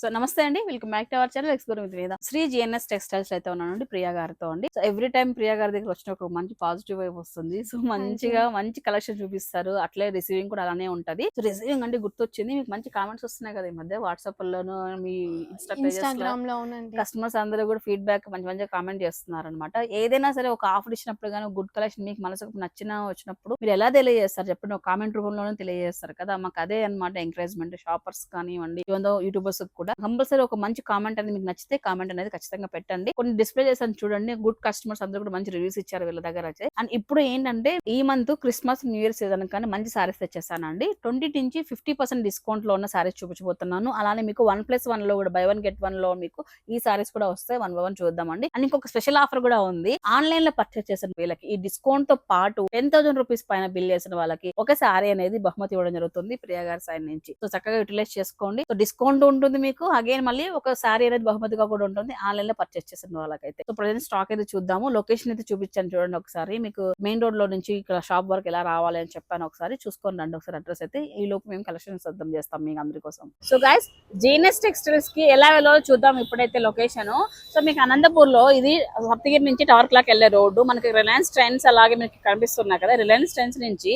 So నమస్తే అండి. Welcome back to our channel explore with Veda. Shri GNS textiles అయితే ఉన్నానండి ప్రియా గారితో అండి. సో ఎవ్రీ టైం ప్రియా గారి దగ్గర వచ్చిన ఒక మంచి పాజిటివ్ వైబ్ వస్తుంది. సో మంచిగా మంచి కలెక్షన్ చూపిస్తారు. అట్లే రిసీవింగ్ కూడా అలానే ఉంటది. సో రిసీవింగ్ అంటే గుర్తొచ్చింది. మీకు మంచి కామెంట్స్ వస్తున్నాయి కదా ఈ మధ్య వాట్సాప్ లోను మీ ఇన్స్టాగ్రామ్లో కస్టమర్స్ అందరూ కూడా ఫీడ్బ్యాక్ మంచి మంచిగా కామెంట్ చేస్తున్నారు అనమాట ఏదైనా సరే ఒక ఆఫర్ ఇచ్చినప్పుడు కానీ గుడ్ కలెక్షన్ మీకు మనసుకు నచ్చిన వచ్చినప్పుడు మీరు ఎలా తెలియజేస్తారు? చెప్పండి. ఒక కామెంట్ రూపంలోనే తెలియజేస్తారు కదా. మాకు అదే అన్నమాట ఎంకరేజ్మెంట్. షాపర్స్ కానివ్వండి ఏదో యూట్యూబర్స్ కూడా కంపల్సరీ ఒక మంచి కామెంట్ అనేది మీకు నచ్చితే కామెంట్ అనేది ఖచ్చితంగా పెట్టండి. కొన్ని డిస్ప్లే చేసాను చూడండి గుడ్ కస్టమర్స్ అందరూ కూడా మంచి రివ్యూస్ ఇచ్చారు వీళ్ళ దగ్గర అయితే. అండ్ ఇప్పుడు ఏంటంటే ఈ month Christmas new year season కానీ మంచి సారీస్ తెచ్చేసానండి. ట్వంటీ నుంచి ఫిఫ్టీ పర్సెంట్ డిస్కౌంట్లో ఉన్న సారీస్ చూపించబోతున్నాను. అలానే మీకు వన్ ప్లస్ వన్లో కూడా బై వన్ గెట్ వన్లో మీకు ఈ సారీస్ కూడా వస్తాయి. వన్ బై వన్ చూద్దామండి. అండ్ ఇంకొక స్పెషల్ ఆఫర్ కూడా ఉంది. ఆన్లైన్లో పర్చేస్ చేసిన వీళ్ళకి ఈ డిస్కౌంట్తో పాటు టెన్ థౌసండ్ రూపీస్ పైన బిల్ చేసిన వాళ్ళకి ఒక సారీ అనేది బహుమతి ఇవ్వడం జరుగుతుంది ప్రియా గారి సైడ్ నుంచి. సో చక్కగా యూటిలైజ్ చేసుకోండి. సో డిస్కౌంట్ ఉంటుంది మీకు. అగైన్ మళ్ళీ ఒక సారీ అనేది బహుమతిగా కూడా ఉంటుంది. ఆన్లైన్లో పర్చేస్ చేసిన వాళ్ళకైతే. సో ప్రజెంట్ స్టాక్ అయితే చూద్దాము. లొకేషన్ అయితే చూపించాను చూడండి ఒకసారి. మీకు మెయిన్ రోడ్లో నుంచి ఇక్కడ షాప్ వరకు ఎలా రావాలి అని చెప్పాను ఒకసారి. చూసుకొని రండి ఒకసారి అడ్రస్ అయితే. ఈ లోపు మేము కలెక్షన్ సిద్ధం చేస్తాం మీకు అందరి కోసం. సో గైస్ జీఎన్ఎస్ టెక్స్టైల్స్కి ఎలా వెళ్ళాలో చూద్దాం ఇప్పుడైతే లొకేషన్ సో మీకు అనంతపూర్లో ఇది సప్తగిరి నుంచి టవర్ క్లాక్ వెళ్ళే రోడ్డు మనకి రిలయన్స్ ట్రెండ్స్ అలాగే మీకు కనిపిస్తున్నాయి కదా. రిలయన్స్ ట్రెండ్స్ నుంచి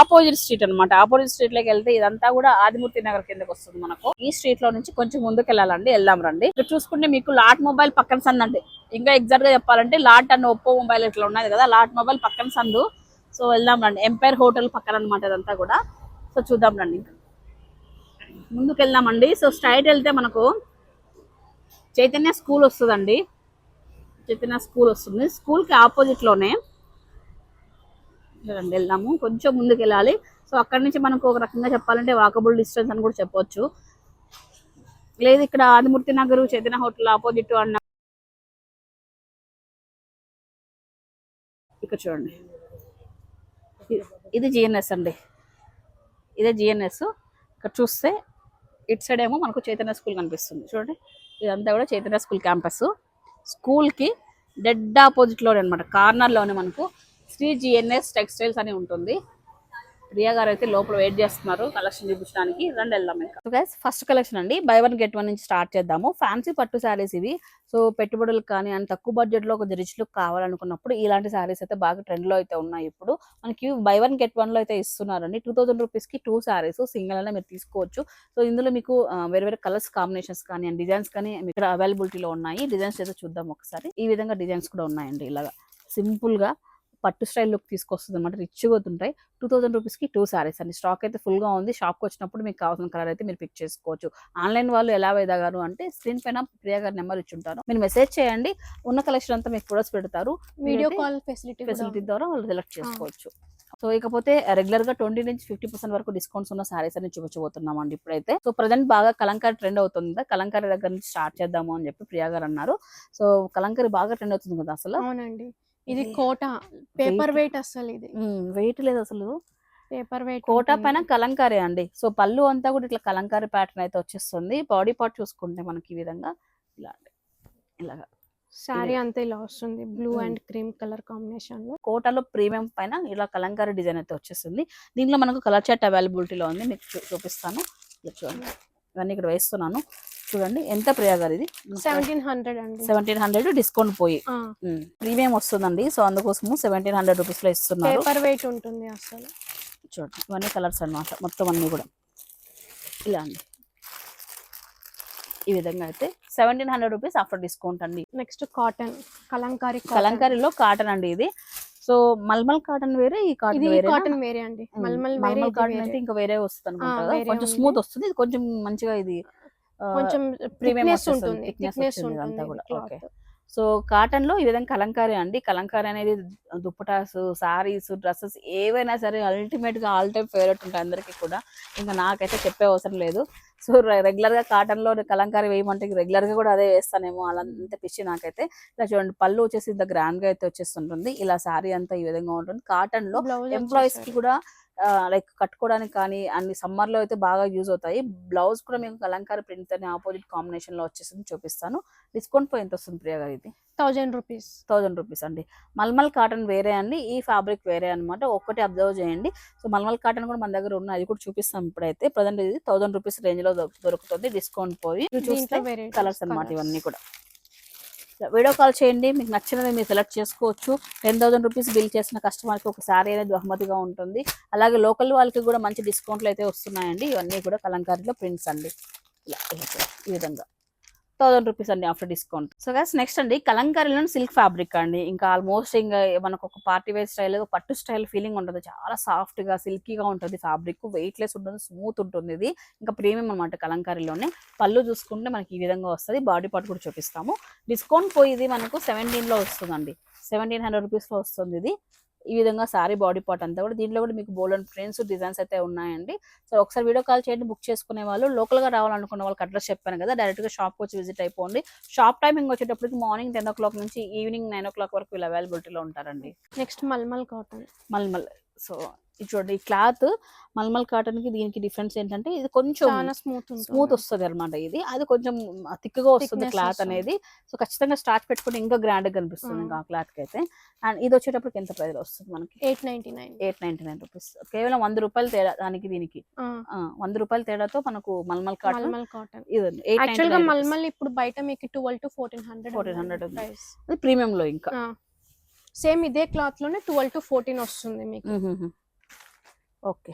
ఆపోజిట్ స్ట్రీట్ అన్నమాట. ఆపోజిట్ స్ట్రీట్లోకి వెళ్తే ఇదంతా కూడా ఆదిమూర్తి నగర్ కిందకి వస్తుంది మనకు. ఈ స్ట్రీట్లో నుంచి కొంచెం ముందుకు వెళ్ళాలండి వెళ్దాం రండి. ఇక్కడ చూసుకుంటే మీకు లాట్ మొబైల్ పక్కన సందండి అండి. ఇంకా ఎగ్జాక్ట్గా చెప్పాలంటే లాట్ అండ్ ఒప్పో మొబైల్ ఇట్లా ఉన్నది కదా లాట్ మొబైల్ పక్కన సందు సో వెళ్దాం రండి. ఎంపైర్ హోటల్ పక్కన అనమాట ఇదంతా కూడా. సో చూద్దాం రండి ఇంకా. ముందుకు వెళ్దామండి సో స్ట్రైట్ వెళ్తే మనకు చైతన్య స్కూల్ వస్తుందండి. చైతన్య స్కూల్ వస్తుంది. స్కూల్కి ఆపోజిట్లోనే రండి వెళ్దాము. కొంచెం ముందుకు వెళ్ళాలి సో అక్కడి నుంచి మనకు ఒక రకంగా చెప్పాలంటే వాకబుల్ డిస్టెన్స్ అని కూడా చెప్పొచ్చు. లేదు ఇక్కడ ఆదిమూర్తి నగర్ చైతన్య హోటల్ ఆపోజిట్ అన్న ఇక్కడ చూడండి. ఇది- జిఎన్ఎస్ అండి. ఇదే జిఎన్ఎస్. ఇక్కడ చూస్తే ఇటు సైడ్ ఏమో మనకు చైతన్య స్కూల్ కనిపిస్తుంది. చూడండి. ఇదంతా కూడా చైతన్య స్కూల్ క్యాంపస్. స్కూల్కి డెడ్ ఆపోజిట్లోనే అనమాట కార్నర్లోనే మనకు శ్రీ జిఎన్ఎస్ టెక్స్టైల్స్ అని ఉంటుంది. ప్రియా గారు అయితే లోపల వెయిట్ చేస్తున్నారు కలెక్షన్ చూపించడానికి. రండి వెళ్దాం ఇంకా. గైస్ ఫస్ట్ కలెక్షన్ అండి. బై వన్ గెట్ వన్ నుంచి స్టార్ట్ చేద్దాము. ఫ్యాన్సీ పట్టు శారీస్ ఇవి. సో పెట్టుబడులు కానీ అండ్ తక్కువ బడ్జెట్లో కొంచెం రిచ్ లుక్ కావాలనుకున్నప్పుడు ఇలాంటి శారీస్ అయితే బాగా ట్రెండ్లో అయితే ఉన్నాయి ఇప్పుడు. మనకి బై వన్ గెట్ వన్లో అయితే ఇస్తున్నారండి. టూ థౌసండ్ రూపీస్కి టూ శారీస్ సింగిల్ అయినా మీరు తీసుకోవచ్చు. సో ఇందులో మీకు వేరే వేరే కలర్స్ కాంబినేషన్స్ కానీ అండ్ డిజైన్స్ కానీ ఇక్కడ అవైలబిలిటీలో ఉన్నాయి. డిజైన్స్ అయితే చూద్దాం ఒకసారి. ఈ విధంగా డిజైన్స్ కూడా ఉన్నాయండి ఇలాగా. సింపుల్గా పట్టు స్టైల్ లుక్ తీసుకొస్తుంది అనమాట రిచ్గా ఉంటాయి టూ థౌసండ్ రూపీస్కి టూ సారీస్ అండి. స్టాక్ అయితే ఫుల్గా ఉంది. షాప్కి వచ్చినప్పుడు మీకు కావాల్సిన కలర్ అయితే మీరు పిక్ చేసుకోవచ్చు. ఆన్లైన్ వాళ్ళు ఎలా వేదగారు అంటే స్క్రీన్ పైన ప్రియా గారి నెంబర్ ఇచ్చి ఉంటారు. మీరు మెసేజ్ చేయండి. ఉన్న కలెక్షన్ అంతా మీకు ప్రొడక్ట్స్ పెడతారు. వీడియో కాల్ ఫెసిలిటీ ఫెసిలిటీ ద్వారా వాళ్ళు సెలెక్ట్ చేసుకోవచ్చు. సో ఇకపోతే రెగ్యులర్గా ట్వంటీ నుంచి ఫిఫ్టీ పర్సెంట్ వరకు డిస్కౌంట్స్ ఉన్న సారీస్ అని చూపించబోతున్నాం అండి ఇప్పుడైతే. సో ప్రజెంట్ బాగా కలంకారీ ట్రెండ్ అవుతుంది కదా. కలంకారీ దగ్గర నుంచి స్టార్ట్ చేద్దాము అని చెప్పి ప్రియా గారు అన్నారు. సో కలంకారీ బాగా ట్రెండ్ అవుతుంది కదా అసలు? అవునండి. ఇది కోట పేపర్. వెయిట్. అసలు ఇది. వెయిట్ లేదు అసలు. పేపర్ వెయిట్ కోట పైన కలంకారీ అండి. సో పళ్ళు అంతా కూడా ఇట్లా కలంకారీ ప్యాటర్న్ అయితే వచ్చేస్తుంది. బాడీ పార్ట్ చూసుకుంటే మనకి ఈ విధంగా ఇలా. ఇలాగా శారీ అంతా ఇలా వస్తుంది. బ్లూ. అండ్ క్రీమ్ కలర్ కాంబినేషన్లో కోటలో ప్రీమియం పైన ఇలా కలంకారీ డిజైన్ అయితే వచ్చేస్తుంది. దీంట్లో మనకు కలర్ చాట్ అవైలబిలిటీలో ఉంది. మీకు చూపిస్తాను. చూడండి. ఇవన్నీ ఇక్కడ వేస్తున్నాను. చూడండి ఎంత ప్రియా గారు ఇది? సెవెంటీన్ హండ్రెడ్ అండి. సెవెంటీన్ హండ్రెడ్ డిస్కౌంట్ పోయి. ప్రీమియం వస్తుందండి సో అందుకోసము సెవెంటీన్ హండ్రెడ్ రూపీస్లో ఇస్తున్నారు. పేపర్ వెయిట్ ఉంటుంది అసలు. చూడండి ఇవన్నీ కలర్స్ అన్నమాట మొత్తం అన్ని కూడా. ఇలా అండి. ఈ విధంగా అయితే seventeen hundred rupees after discount అండి. Next cotton Kalamkari. కలంకారీలో కాటన్ అండి ఇది. సో మల్మల్ కాటన్ వేరే ఈ కాటన్ వేరే కాటన్ వేరే అండి. మల్మల్ వేరే మల్మల్ కాటన్. అయితే ఇంకా వేరే వస్తుంది అనమాట వేరే కొంచెం. స్మూత్ వస్తుంది. ఇది కొంచెం మంచిగా ఇది కొంచెం ప్రీమియం ఉంటుంది. ఉంటుంది కూడా. ఓకే సో కాటన్లో ఈ విధంగా కలంకారీ అండి. కలంకారీ అనేది దుప్పటాస్ సారీస్ డ్రెస్సెస్ ఏవైనా సరే అల్టిమేట్గా ఆల్ టైమ్ ఫేవరెట్ ఉంటాయి అందరికీ కూడా. ఇంకా నాకైతే చెప్పే అవసరం లేదు. సో రెగ్యులర్గా కాటన్లో కలంకారీ వేయమంటే రెగ్యులర్గా కూడా అదే వేస్తానేమో అలా అంత పిచ్చి నాకైతే. ఇలా చూడండి పళ్ళు వచ్చేసి ఇంత గ్రాండ్గా అయితే వచ్చేస్తుంటుంది. ఇలా సారీ అంతా ఈ విధంగా ఉంటుంది. కాటన్లో ఎంప్లాయీస్కి కూడా లైక్ కట్టుకోవడానికి కానీ అన్ని సమ్మర్లో అయితే బాగా యూజ్ అవుతాయి. బ్లౌజ్ కూడా మీకు కలంకారీ ప్రింట్ అని ఆపోజిట్ కాంబినేషన్లో వచ్చేసింది చూపిస్తాను. డిస్కౌంట్ పోయి ఎంత వస్తుంది ప్రియా గారు ఇది. Thousand rupees. థౌజండ్ రూపీస్ అండి. మల్మల్ కాటన్ వేరే అండి. ఈ ఫ్యాబ్రిక్ వేరే అన్నమాట. ఒక్కటి అబ్జర్వ్ చేయండి. సో మల్మల్ కాటన్ కూడా మన దగ్గర ఉన్నాయి. అది కూడా చూపిస్తాం ఇప్పుడైతే. ప్రజెంట్ ఇది థౌసండ్ రూపీస్ రేంజ్లో దొరు- దొరుకుతుంది. డిస్కౌంట్ పోయి చూస్తే కలర్స్ అన్నమాట ఇవన్నీ కూడా. వీడియో కాల్ చేయండి. మీకు నచ్చినది మీరు సెలెక్ట్ చేసుకోవచ్చు. టెన్ థౌసండ్ రూపీస్ బిల్ చేసిన కస్టమర్కి ఒక శారీ అనేది బహుమతిగా ఉంటుంది. అలాగే లోకల్ వాళ్ళకి కూడా మంచి డిస్కౌంట్లు అయితే వస్తున్నాయండి. ఇవన్నీ కూడా కలంకారీలో ప్రింట్స్ అండి. ఇలా ఈ విధంగా. థౌసండ్ రూపీస్ అండి after discount. So guys next అండి కలంకారీలో సిల్క్ ఫ్యాబ్రిక్ అండి. ఇంకా ఆల్మోస్ట్ ఇంకా మనకు ఒక పార్టీ వేర్ స్టైల్ పట్టు స్టైల్ ఫీలింగ్ ఉంటుంది. చాలా సాఫ్ట్గా సిల్కీగా ఉంటుంది ఫ్యాబ్రిక్ వెయిట్ లెస్ ఉంటుంది స్మూత్ ఉంటుంది ఇది. ఇంకా ప్రీమియం అనమాట కలంకారీలోనే. పళ్ళు చూసుకుంటే మనకి ఈ విధంగా వస్తుంది. బాడీ పార్ట్ కూడా చూపిస్తాము. డిస్కౌంట్ పోయి ఇది మనకు సెవెంటీన్లో వస్తుందండి. సెవెంటీన్ హండ్రెడ్ రూపీస్లో వస్తుంది ఇది. ఈ విధంగా సారీ బాడీ పార్ట్ అంతా కూడా దీంట్లో కూడా మీకు బోల్డ్ అండ్ ప్రింట్స్ డిజైన్స్ అయితే ఉన్నాయండి. సో ఒకసారి వీడియో కాల్ చేయండి బుక్ చేసుకునే వాళ్ళు లోకల్గా రావాలనుకున్న వాళ్ళకి అడ్రస్ చెప్పాను కదా డైరెక్ట్గా షాప్ వచ్చి విజిట్ అయిపోండి. షాప్ టైమింగ్ వచ్చేటప్పటికి మార్నింగ్ టెన్ ఓ క్లాక్ నుంచి ఈవినింగ్ నైన్ ఓ క్లాక్ వరకు వీళ్ళు అవైలబిలిటీలో ఉంటారండి. Next mulmul cotton. Mulmul. So చూడండి ఈ క్లాత్ మల్మల్ కాటన్కి దీనికి డిఫరెన్స్ ఏంటంటే ఇది కొంచెం స్మూత్ స్మూత్ వస్తుంది అనమాట ఇది. అది కొంచెం థిక్గా వస్తుంది క్లాత్. అనేది. సో ఖచ్చితంగా స్టార్చ్ పెట్టుకుంటే ఇంకా గ్రాండ్గా కనిపిస్తుంది ఆ. క్లాత్కి అయితే. అండ్ ఇది వచ్చేటప్పటికి ఎంత ప్రైస్ వస్తుంది మనకి? Eight ninety nine. Eight ninety nine rupees. కేవలం వంద రూపాయలు తేడా దానికి దీనికి. వంద రూపాయల తేడాతో మనకు మల్మల్ కాటన్ మల్మల్ కాటన్. యాక్చువల్గా మల్మల్ ఇప్పుడు బయట మీకు ట్వెల్వ్ టు ఫోర్టీన్ హండ్రెడ్ 1400 ఉంది. ప్రైస్. ప్రీమియం లో ఇంకా. సేమ్ ఇదే క్లాత్లోనే ట్వెల్వ్ టు ఫోర్టీన్ వస్తుంది మీకు. ఓకే.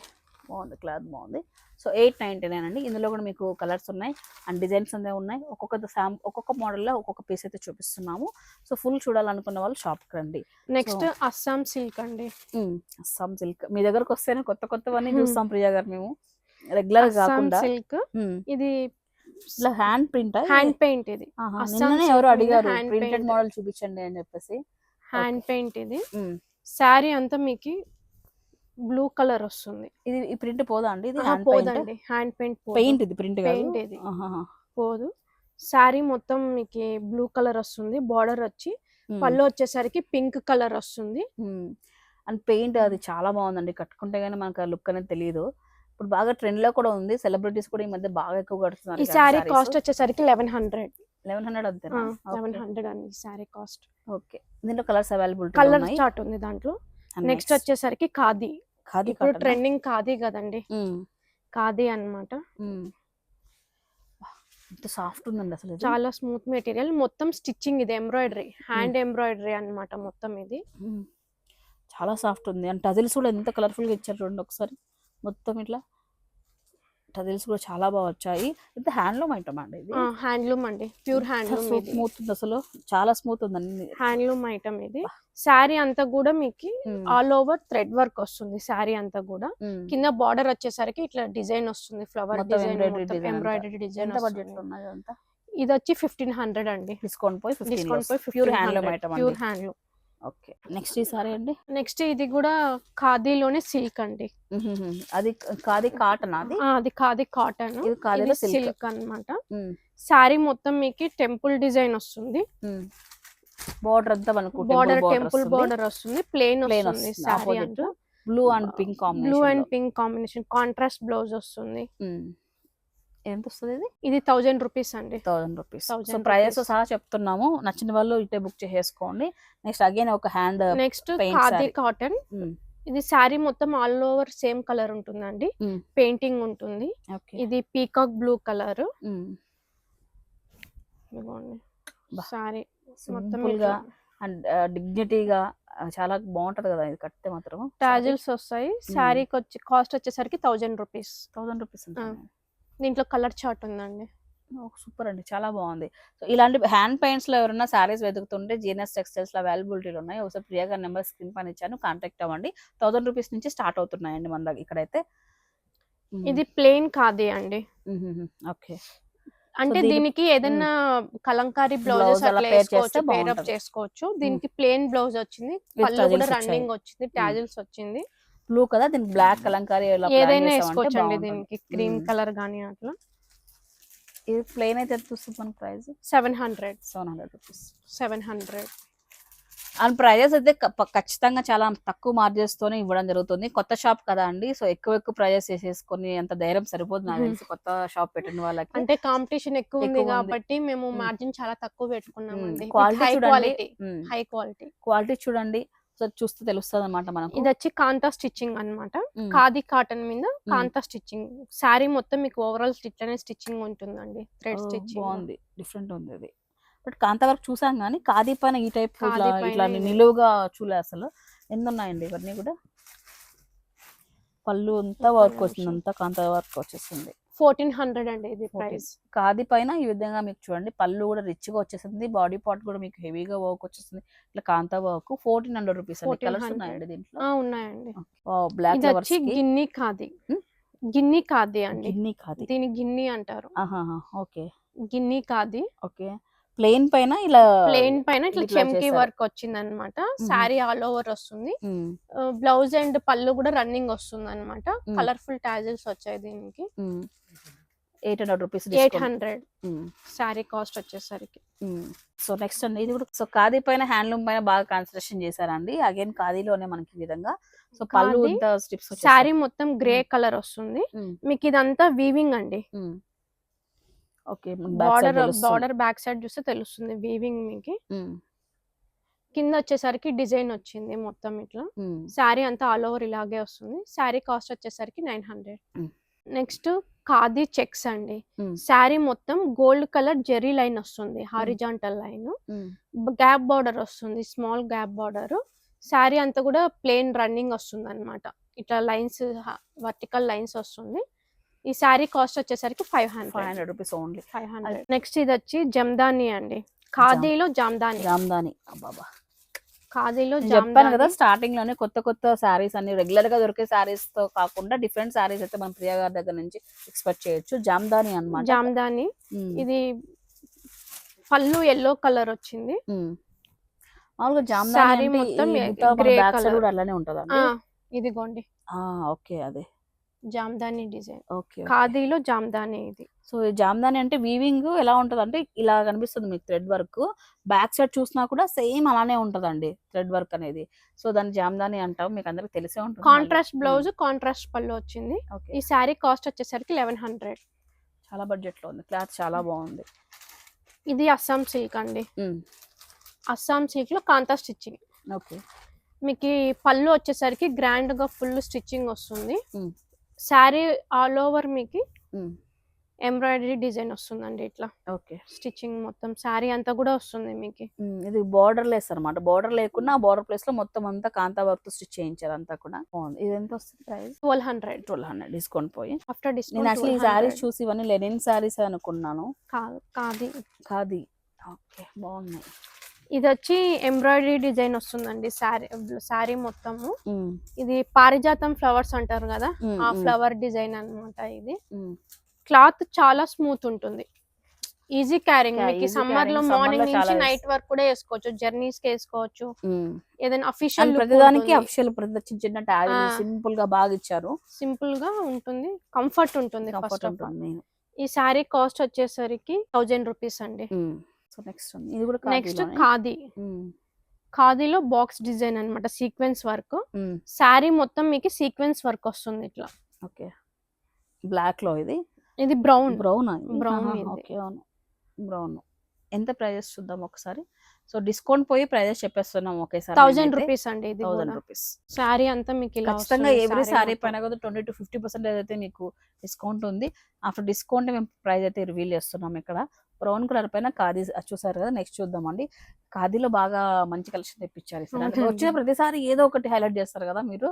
బాగుంది. క్లాత్ బాగుంది. సో ఎయిట్ నైన్టీ నైన్ అండి. ఇందులో కూడా మీకు కలర్స్ ఉన్నాయి. అండ్ డిజైన్స్ అనేవి ఉన్నాయి. ఒక్కొక్క శామ్ ఒక్కొక్క మోడల్లో ఒక్కొక్క పీస్ అయితే చూపిస్తున్నాము. సో ఫుల్ చూడాలనుకున్న వాళ్ళు షాప్కి రండి. నెక్స్ట్ అస్సాం సిల్క్ అండి. అస్సాం సిల్క్. మీ దగ్గరకు వస్తేనే కొత్త కొత్తవన్నీ. చూస్తాం ప్రియా గారు మేము. రెగ్యులర్ కాకుండా. సిల్క్. ఇది ఇట్లా హ్యాండ్ ప్రింట్ హ్యాండ్ పెయింట్ ఇది. నిన్ననే ఎవరు అడిగారు ప్రింటెడ్. మోడల్ చూపించండి అని చెప్పేసి. హ్యాండ్ పెయింట్ ఇది. శారీ అంతా మీకు బ్లూ కలర్ వస్తుంది. ఇది ఈ ప్రింట్ పోదా అండి? ఇది హ్యాండ్ పెయింట్? పోదండి. హ్యాండ్ పెయింట్ పెయింట్ ఇది ప్రింట్ Paint ఇది. పోదు. శారీ మొత్తం మీకు బ్లూ కలర్ వస్తుంది. బార్డర్ వచ్చి పళ్ళు వచ్చేసరికి పింక్ కలర్ వస్తుంది. అండ్ పెయింట్ అది చాలా బాగుందండి. కట్టుకుంటే గానీ మనకు ఆ లుక్ అనేది తెలియదు ఇప్పుడు బాగా ట్రెండ్లో కూడా ఉంది. సెలబ్రిటీస్ కూడా ఈ మధ్య బాగా ఎక్కువ కడుతున్నారు ఈ శారీ కాస్ట్ వచ్చేసరికి లెవెన్ హండ్రెడ్. లెవెన్ హండ్రెడ్ అంతేనా? లెవెన్ హండ్రెడ్ అండి ఈ శారీ కాస్ట్. ఓకే. దీంట్లో కలర్స్ అవైలబుల్ కలర్ చార్ట్ ఉంది దాంట్లో. నెక్స్ట్. వచ్చేసరికి ఖాదీ. ఖాదీ ఇప్పుడు? ట్రెండింగ్ ఖాదీ కదండి. ఖాదీ. వా, ఎంత సాఫ్ట్ ఉందండి అసలు. చాలా స్మూత్ మెటీరియల్. మొత్తం స్టిచ్చింగ్ ఇది ఎంబ్రాయిడరీ. హ్యాండ్ ఎంబ్రాయిడరీ అన్నమాట మొత్తం ఇది. చాలా సాఫ్ట్ ఉంది. అండ్ టజిల్స్ కూడా ఎంత కలర్ఫుల్గా ఇచ్చారు చూడండి ఒకసారి. మొత్తం ఇట్లా టజిల్స్ కూడా చాలా బాగా వచ్చాయి. ఇది హ్యాండ్లూమ్ ఐటమ్ అండి ఇది. హ్యాండ్లూమ్ అండి. ప్యూర్ హ్యాండ్లూమ్ స్మూత్ ఉంది అసలు. చాలా స్మూత్ ఉందండి. హ్యాండ్లూమ్ ఐటమ్ ఇది. శారీ అంతా కూడా మీకు ఆల్ ఓవర్ థ్రెడ్ వర్క్ వస్తుంది శారీ అంతా కూడా. కింద బార్డర్ వచ్చేసరికి ఇట్లా డిజైన్ వస్తుంది ఫ్లవర్ డిజైన్. ఎంబ్రాయిడరీ డిజైన్ ఇది వచ్చి ఫిఫ్టీన్ హండ్రెడ్ అండి. డిస్కౌంట్ పోయి డిస్కౌంట్ పోయి pure handloom item pure handloom okay. Next ఈ సారీ అండి? నెక్స్ట్ ఇది కూడా ఖాదీలోనే సిల్క్ అండి. అది కాది కాటన్ అది? అది ఖాదీ కాటన్. ఇది ఖాదీలో silk. సిల్క్. అన్నమాట. ఉమ్, శారీ మొత్తం మీకు టెంపుల్ డిజైన్ వస్తుంది. బార్డర్ అంతా మనకు బార్డర్ టెంపుల్ బార్డర్ వస్తుంది. ప్లేన్ వస్తుంది ఆపోజిట్ అంతా. Blue and pink blue and combination pink combination contrast blouse వస్తుంది. ఎంత వస్తుంది ఇది ఇది థౌజండ్ రూపీస్ అండి. Thousand rupees. So 1000 prizes. సహా చెప్తున్నాము. నచ్చిన వాళ్ళు ఇటే బుక్ చేసేసుకోండి. నెక్స్ట్ అగైన్ ఒక హ్యాండ్ నెక్స్ట్ ఖాదీ. కాటన్. ఇది శారీ మొత్తం ఆల్ ఓవర్ సేమ్ కలర్ ఉంటుందండి. పెయింటింగ్ ఉంటుంది. ఇది పీకాక్ బ్లూ కలర్. శారీ మొత్తం అండ్ డిగ్నిటీగా చాలా బాగుంటది కదా ఇది కడితే మాత్రం. టాజిల్స్ వస్తాయి. శారీకి వచ్చి కాస్ట్ వచ్చేసరికి థౌజండ్ రూపీస్. థౌసండ్ రూపీస్ దీంట్లో కలర్ చార్ట్ ఉందండి. సూపర్ అండి చాలా బాగుంది. సో ఇలాంటి హ్యాండ్ పెయింట్స్లో ఎవరైనా సారీస్ వెతుకుతుంటే జీఎన్ఎస్ టెక్స్టైల్స్లో అవైలబిలిటీలో ఉన్నాయి. ఒకసారి ప్రియా గారి నెంబర్ స్క్రీన్ పైన ఇచ్చాను. కాంటాక్ట్ అవ్వండి. థౌసండ్ రూపీస్ నుంచి స్టార్ట్ అవుతున్నాయండి మన దగ్గర ఇక్కడైతే. ఇది ప్లెయిన్ కాదే అండి. ఓకే. అంటే దీని- దీనికి ఏదైనా కలంకారీ బ్లౌజెస్ అట్లా వేసుకోవచ్చు పేరప్. చేసుకోవచ్చు. దీనికి ప్లెయిన్ బ్లౌజ్ వచ్చింది. పళ్ళు కూడా. రన్నింగ్ వచ్చింది టాజిల్స్ వచ్చింది. బ్లూ కదా దీనికి బ్లాక్ కలంకారీ ఏదైనా బాగుంటుంది. దీనికి క్రీమ్ మ్మ్. కలర్ గానీ అట్లా. ఇది ప్లెయిన్ అయితే ఎంత వస్తుంది మన price seven hundred. Seven hundred rupees. Seven hundred. And prizes అయితే ఖచ్చితంగా చాలా తక్కువ మార్జెస్ తోనే ఇవ్వడం జరుగుతుంది. కొత్త షాప్ కదా అండి సో ఎక్కువ ఎక్కువ ప్రైజెస్ వేసేసుకొని అంత ధైర్యం సరిపోదు నాకు Mhm. తెలిసి కొత్త షాప్ పెట్టిన వాళ్ళకి. అంటే కాంపిటీషన్ ఎక్కువ ఉంది. కాబట్టి మేము. మార్జిన్ చాలా తక్కువ పెట్టుకున్నామండి. క్వాలిటీ హై చూడండి. క్వాలిటీ. హై క్వాలిటీ క్వాలిటీ చూడండి. చూస్తే తెలుస్తుంది అనమాట మనకు. ఇది వచ్చి కాంతా స్టిచ్చింగ్ అన్నమాట. ఉమ్. ఖాదీ కాటన్ మీద కాంతా స్టిచ్చింగ్. శారీ మొత్తం మీకు ఓవరాల్ స్టిచ్ అనే స్టిచ్చింగ్ ఉంటుందండి. Thread stitching. బాగుంది. డిఫరెంట్ ఉంది ఇది బట్ కాంతా వర్క్ చూసాం కానీ ఖాదీ పైన ఈ టైప్ ఇట్లా. నిలువుగా చూలే అసలు. ఎన్ని ఉన్నాయండి ఇవన్నీ కూడా? పళ్ళు అంతా వర్క్. వస్తుంది అంతా కాంతా వర్క్ వచ్చేస్తుంది ఫోర్టీన్ హండ్రెడ్ అండి ఇది 14. ప్రైస్. ఖాదీ పైన ఈ విధంగా మీకు చూడండి పళ్ళు కూడా రిచ్గా వచ్చేసింది బాడీ పార్ట్ కూడా మీకు హెవీగా వర్క్ వచ్చేస్తుంది ఇట్లా kantha work fourteen hundred rupees అండి. 1400. కలర్స్ ఉన్నాయండి దీంట్లో? ఉన్నాయండి. బ్లాక్ వచ్చి గిన్ని మ్మ్. గిన్ని ఖాదీ అండి. గిన్ని ఖాదీ దీని గిన్ని అంటారు. ఓకే. గిన్ని ఖాదీ ఓకే. ప్లెయిన్ పైన ఇలా ప్లేన్ పైన ఇట్లా చేశారు. వర్క్ వచ్చింది అనమాట శారీ ఆల్ ఓవర్ వస్తుంది. బ్లౌజ్ అండ్ పళ్ళు కూడా రన్నింగ్ వస్తుంది అనమాట. కలర్ఫుల్ టాజిల్స్ వచ్చాయి దీనికి. Eight hundred rupees eight hundred. Sari cost వచ్చేసరికి. సో నెక్స్ట్ అండి ఇది కూడా సో ఖాదీ పైన హ్యాండ్లూమ్ పైన బాగా కాన్సన్ట్రేషన్ చేశారండి. అగైన్ ఖాదీలోనే మనకి ఈ విధంగా. సో పళ్ళు స్ట్రిప్స్ శారీ మొత్తం గ్రే కలర్ వస్తుంది. మీకు ఇదంతా వీవింగ్ అండి. Okay border border back side చూస్తే తెలుస్తుంది వీవింగ్ మీకు. కింద వచ్చేసరికి డిజైన్ వచ్చింది మొత్తం ఇట్లా. శారీ అంతా ఆల్ ఓవర్ ఇలాగే వస్తుంది. శారీ కాస్ట్ వచ్చేసరికి nine hundred. Next khadi checks అండి. శారీ మొత్తం గోల్డ్ కలర్ జెరీ లైన్ వస్తుంది. Horizontal line. గ్యాప్ బార్డర్ వస్తుంది. Small gap border. శారీ అంతా కూడా ప్లేన్ రన్నింగ్ వస్తుంది అనమాట ఇట్లా లైన్స్ వర్టికల్ లైన్స్ వస్తుంది. ఈ శారీ కాస్ట్ వచ్చేసరికి five five hundred hundred rupees only. Five hundred. Next ఇది వచ్చి జమ్దాని అండి. ఖాదీలో జామ్దాని. జామ్దాని. బాబా నేను చెప్పాను కదా స్టార్టింగ్లోనే కొత్త కొత్త శారీస్ అన్ని రెగ్యులర్గా దొరికే శారీస్తో కాకుండా డిఫరెంట్ శారీస్ అయితే మనం ప్రియా గారి దగ్గర నుంచి ఎక్స్పెక్ట్ చేయొచ్చు. జామ్దాని అనమాట జామ్దాని ఇది పళ్ళు ఎల్లో కలర్ వచ్చింది. మామూలుగా జామ్దాని మొత్తం అలానే ఉంటదండి. ఆ, ఇదిగోండి. ఓకే అదే. జామ్దాని డిజైన్. ఓకే ఖాదీలో జామ్దాని ఇది. సో జామ్దాని అంటే వీవింగ్ ఎలా ఉంటది అంటే ఇలా కనిపిస్తుంది మీకు థ్రెడ్ వర్క్ బ్యాక్ సైడ్ చూసినా కూడా సేమ్ అలానే ఉంటదండి థ్రెడ్ వర్క్ అనేది. సో దాన్ని జామ్దాని అంటాం మీకు అందరికి తెలిసే ఉంటుంది కాంట్రాస్ట్ బ్లౌజ్ కాంట్రాస్ట్ పళ్ళు వచ్చింది. ఓకే. ఈ శారీ కాస్ట్ వచ్చేసరికి లెవెన్ హండ్రెడ్ చాలా బడ్జెట్లో ఉంది. క్లాత్ చాలా బాగుంది. ఇది అస్సాం సిల్క్ అండి. అస్సాం సిల్క్లో కాంతా స్టిచ్చింగ్ ఓకే. మీకు ఈ పళ్ళు వచ్చేసరికి గ్రాండ్గా ఫుల్ స్టిచ్చింగ్ వస్తుంది. Mm. శారీ ఆల్ ఓవర్ మీకు ఎంబ్రాయిడరీ డిజైన్ వస్తుందండి ఇట్లా. ఓకే. స్టిచ్చింగ్ మొత్తం శారీ అంతా కూడా వస్తుంది మీకు. ఇది బార్డర్ లెస్ అనమాట బార్డర్ లేకుండా ఆ బార్డర్ ప్లేస్లో మొత్తం అంతా కాంతా వర్క్ స్టిచ్ చేయించారు అంతా కూడా. బాగుంది. ఇది ఎంత వస్తుంది price twelve hundred twelve hundred discount పోయి. ఆఫ్టర్ నేను డిస్కౌంట్ యాక్చువల్లీ ఈ శారీస్ చూసి ఇవన్నీ లెనిన్ శారీస్ అనుకున్నాను. కాదు. కాదు. ఖాదీ ఓకే బాగున్నాయి. ఇది వచ్చి ఎంబ్రాయిడరీ డిజైన్ వస్తుందండి శారీ శారీ మొత్తము. ఇది పారిజాతం ఫ్లవర్స్ అంటారు కదా ఆ ఫ్లవర్ డిజైన్ అన్నమాట ఇది. క్లాత్ చాలా స్మూత్ ఉంటుంది. ఈజీ క్యారింగ్ మీకు సమ్మర్లో మార్నింగ్ నుంచి నైట్ వరకు కూడా వేసుకోవచ్చు జర్నీస్కి వేసుకోవచ్చు. ఏదైనా అఫీషియల్ ప్రతిదానికి అఫిషియల్ చిన్న చిన్న ట్యాగ్. సింపుల్గా బాగా ఇచ్చారు. సింపుల్గా ఉంటుంది కంఫర్ట్ ఉంటుంది ఈ శారీ కాస్ట్ వచ్చేసరికి థౌజండ్ రూపీస్ అండి. సో నెక్స్ట్ ఇది కూడా నెక్స్ట్. ఖాదీ. ఖాదీలో బాక్స్ డిజైన్ అన్నమాట సీక్వెన్స్ వర్క్. శారీ మొత్తం మీకు సీక్వెన్స్ వర్క్ వస్తుంది ఇట్లా. ఓకే. బ్లాక్లో ఇది? ఇది బ్రౌన్. బ్రౌన్ ఇది. ఓకే అవును. బ్రౌన్. ఎంత ప్రైజెస్ చూద్దాం ఒకసారి? సో డిస్కౌంట్ పోయి ప్రైజెస్ చెప్పేస్తున్నాం ఒకేసారి థౌజండ్ రూపీస్ అండి ఇది థౌసండ్ రూపీస్. శారీ అంతా మీకు ఖచ్చితంగా ఎవ్రీ మొత్తం. పైన కూడా ట్వంటీ టు ఫిఫ్టీ పర్సెంటేజ్ అయితే మీకు డిస్కౌంట్ ఉంది. ఆఫ్టర్ డిస్కౌంట్ మేము ప్రైస్ అయితే రివీల్ చేస్తున్నాం ఇక్కడ. బ్రౌన్ కలర్ పైన ఖాదీ చూసారు కదా నెక్స్ట్ చూద్దామండి ఖాదీలో బాగా మంచి కలెక్షన్ తెప్పించారు. అంటే. వచ్చిన ప్రతిసారి ఏదో ఒకటి హైలైట్ చేస్తారు కదా మీరు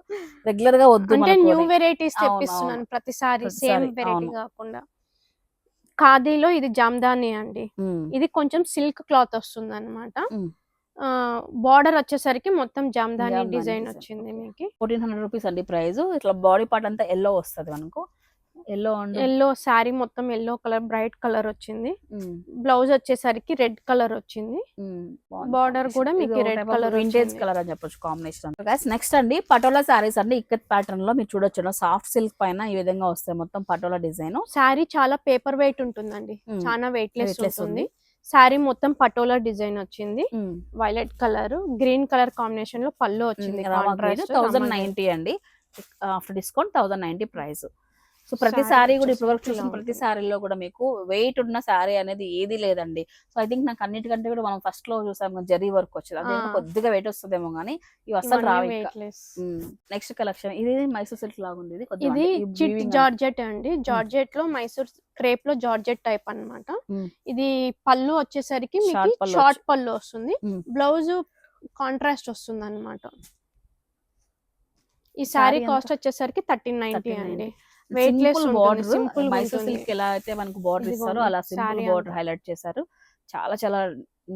రెగ్యులర్గా వద్దు అంటే న్యూ. వెరైటీస్ తెప్పిస్తున్నాను. ప్రతిసారి సేమ్ వెరైటీ. కాకుండా ఖాదీలో ఇది జామ్దాని అండి ఇది కొంచెం సిల్క్ క్లాత్ వస్తుంది అనమాట. బార్డర్ వచ్చేసరికి మొత్తం జామ్దాని డిజైన్ వచ్చింది. మీకు ఫోర్టీన్ హండ్రెడ్ రూపీస్ అండి ప్రైస్ ఇట్లా బాడీ పార్ట్ అంతా ఎల్లో వస్తుంది మనకు ఎల్లో ఎల్లో శారీ మొత్తం ఎల్లో కలర్ బ్రైట్ కలర్ వచ్చింది. బ్లౌజ్ వచ్చేసరికి రెడ్ కలర్ వచ్చింది. Border కూడా మీకు red colour వింటేజ్. కలర్ అని చెప్పొచ్చు కాంబినేషన్ నెక్స్ట్ అండి పటోలా సారీస్ అండి. ఇక్కత్ ప్యాటర్న్లో మీరు చూడొచ్చు సాఫ్ట్ సిల్క్ పైన ఈ విధంగా వస్తాయి మొత్తం పటోలా డిజైన్. శారీ చాలా పేపర్ వెయిట్ ఉంటుందండి. చాలా వెయిట్ లెస్ ఉంటుంది. శారీ మొత్తం పటోలా డిజైన్ వచ్చింది. వైలెట్ కలర్ గ్రీన్ కలర్ కాంబినేషన్లో పళ్ళు వచ్చింది. థౌసండ్ నైన్టీ అండి. After discount thousand ninety price so ప్రతి సారీ కూడా ఇప్పటి వరకు చూసిన ప్రతి. సారీలో కూడా మీకు వెయిట్ ఉన్న సారీ అనేది ఏది లేదండి సో ఐ థింక్ నాకు అన్నిటికంటే కూడా మనం ఫస్ట్లో చూసాం జరీ వర్క్ వచ్చేది అదే. కొద్దిగా వెయిట్ వస్తుందేమో కానీ ఇవి అసలు రావు. నెక్స్ట్ కలెక్షన్ ఇది మైసూర్ సిల్క్ లాగా ఉంది ఇది చిట్. జార్జెట్ అండి జార్జెట్లో మైసూర్ క్రేప్లో జార్జెట్ టైప్ అన్నమాట మ్మ్. ఇది పళ్ళు వచ్చేసరికి మీకు షార్ట్ పళ్ళు వస్తుంది. బ్లౌజ్ కాంట్రాస్ట్ వస్తుంది అనమాట ఈ శారీ ఎంత? కాస్ట్ వచ్చేసరికి థర్టీన్ నైన్టీ 1390. అండి weightless simple border Mysore. Silk ఎలా అయితే మనకు బార్డర్ ఇస్తారో అలా సింపుల్ బార్డర్. హైలైట్ చేశారు. చాలా చాలా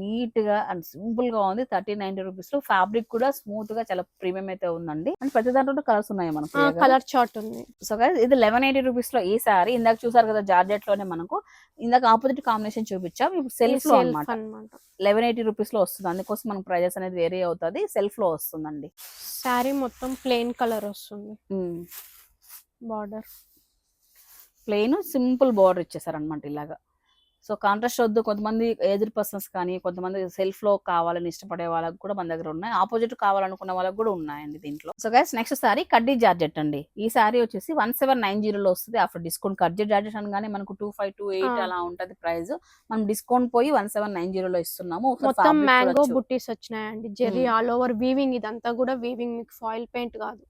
నీట్గా అండ్ సింపుల్గా ఉంది. థర్టీ నైన్టీ రూపీస్లో ఫ్యాబ్రిక్ కూడా స్మూత్గా చాలా ప్రీమియం అయితే ఉందండి. అండ్ ప్రతి దాంట్లో కలర్స్ ఉన్నాయి మనకు కలర్ చార్ట్ ఉంది. సో ఇది లెవెన్ ఎయిటీ రూపీస్లో ఈ సారీ ఇందాక చూసారు కదా జార్జెట్లోనే మనకు. ఇందాక ఆపోజిట్ కాంబినేషన్ చూపించాం. ఇప్పుడు సెల్ఫ్లో అనమాట లెవెన్ ఎయిటీ రూపీస్లో వస్తుంది. అందుకోసం మనకు ప్రైజెస్ అనేది వేరే అవుతుంది. సెల్ఫ్లో వస్తుందండి. శారీ మొత్తం ప్లెయిన్ కలర్ వస్తుంది. బార్డర్. ప్లెయిన్ సింపుల్ బార్డర్ ఇచ్చేసారు అనమాట ఇలాగా. సో కాంట్రాస్ట్ వద్దు కొంతమంది ఏజ్డ్ పర్సన్స్ కానీ కొంతమంది సెల్ఫ్లో కావాలని ఇష్టపడే వాళ్ళకి కూడా మన దగ్గర ఉన్నాయి. ఆపోజిట్ కావాలనుకున్న వాళ్ళకి కూడా ఉన్నాయండి దీంట్లో. సో గైస్ నెక్స్ట్ సారీ కడ్డీ జార్జెట్ అండి. ఈ సారీ వచ్చేసి వన్ సెవెన్ నైన్ జీరోలో వస్తుంది. ఆఫ్టర్ డిస్కౌంట్ కడ్డీ జార్జెట్ అనగానే మనకు టూ ఫైవ్ టూ ఎయిట్. అలా ఉంటది ప్రైస్. మనం డిస్కౌంట్ పోయి వన్ సెవెన్ నైన్ జీరోలో ఇస్తున్నాము. మొత్తం మ్యాంగో. బుట్టీస్ వచ్చినాయండి. జెర్రీ. ఆల్ ఓవర్ వీవింగ్ ఇదంతా కూడా వీవింగ్ మీకు ఫాయిల్ పెయింట్ కాదు.